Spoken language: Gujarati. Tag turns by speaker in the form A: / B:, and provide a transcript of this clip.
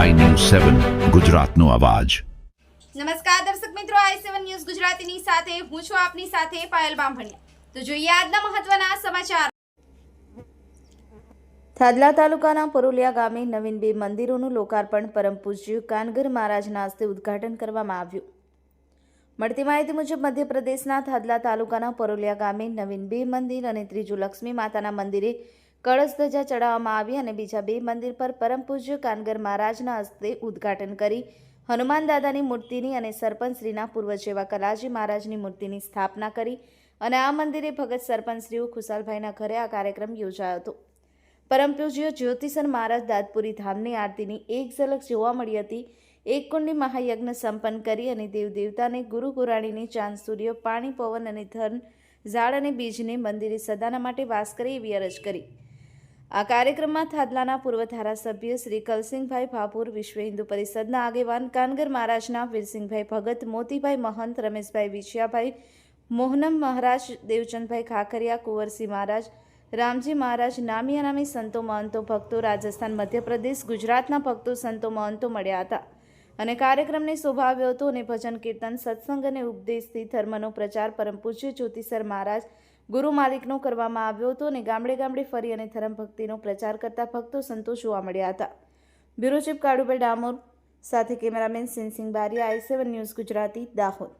A: સેવન ગુજરાતનો અવાજ.
B: નમસ્કાર દર્શક મિત્રો આઈ સેવન ન્યૂઝ ગુજરાતીની સાથે હું છું આપની સાથે પાયલ બામભણિયા. તો જોઈએ આજના મહત્વના સમાચાર. થાદલા તાલુકાના પરોલિયા ગામે નવીન બે મંદિરોનું લોકાર્પણ પરમ પૂજ્ય કાનગર મહારાજના હસ્તે ઉદ્ઘાટન કરવામાં આવ્યું. મળતી માહિતી મુજબ મધ્યપ્રદેશના થાદલા તાલુકાના પરોલિયા ગામે નવીન બે મંદિર અને ત્રીજું લક્ષ્મી માતાના મંદિરે કળશ ધજા ચડાવવામાં આવી અને બીજા બે મંદિર પર પરમ પૂજ્ય કાનગર મહારાજના હસ્તે ઉદ્ઘાટન કરી. હનુમાન દાદાની મૂર્તિની અને સરપંચશ્રીના પૂર્વ જેવા કલાજી મહારાજની મૂર્તિની સ્થાપના કરી અને આ મંદિરે ભગત સરપંચશ્રીઓ ખુશાલભાઈના ઘરે આ કાર્યક્રમ યોજાયો હતો. પરમ પૂજ્ય જ્યોતિષર મહારાજ દાદપુરી ધામની આરતીની એક ઝલક જોવા મળી હતી. એક કુંડી મહાયજ્ઞ સંપન્ન કરી અને દેવ દેવતાને, ગુરુ ગુરાણીની, ચાંદ સૂર્ય, પાણી, પવન અને ધન, ઝાડ અને બીજને મંદિરે સદાના માટે વાસ કરી એવી અરજ કરી. આ કાર્યક્રમમાં થાદલાના પૂર્વ ધારાસભ્ય શ્રી કલસિંહભાઈ ભાપુર, વિશ્વ હિન્દુ પરિષદના આગેવાન કાનગર મહારાજના, વીરસિંહભાઈ ભગત, મોતીભાઈ મહંત, રમેશભાઈ વિછિયાભાઈ, મોહનમ મહારાજ, દેવચંદભાઈ ખાખરિયા, કુંવરસિંહ મહારાજ, રામજી મહારાજ નામી અનામી સંતો મહંતો ભક્તો, રાજસ્થાન, મધ્યપ્રદેશ, ગુજરાતના ભક્તો સંતો મહંતો મળ્યા હતા અને કાર્યક્રમને શોભાવ્યો હતો અને ભજન, કીર્તન, સત્સંગ અને ઉપદેશથી ધર્મનો પ્રચાર પરમ પૂજ્ય જ્યોતિસર મહારાજ ગુરુ માલિકનો કરવામાં આવ્યો હતો અને ગામડે ગામડે ફરી અને ધર્મ ભક્તિનો પ્રચાર કરતા ભક્તો સંતો જોવા મળ્યા હતા. બ્યુરો ચીફ કાળુભાઈ ડામોર સાથે cameraman સિંહસિંહ Baria I seven news Gujarati, Dahod.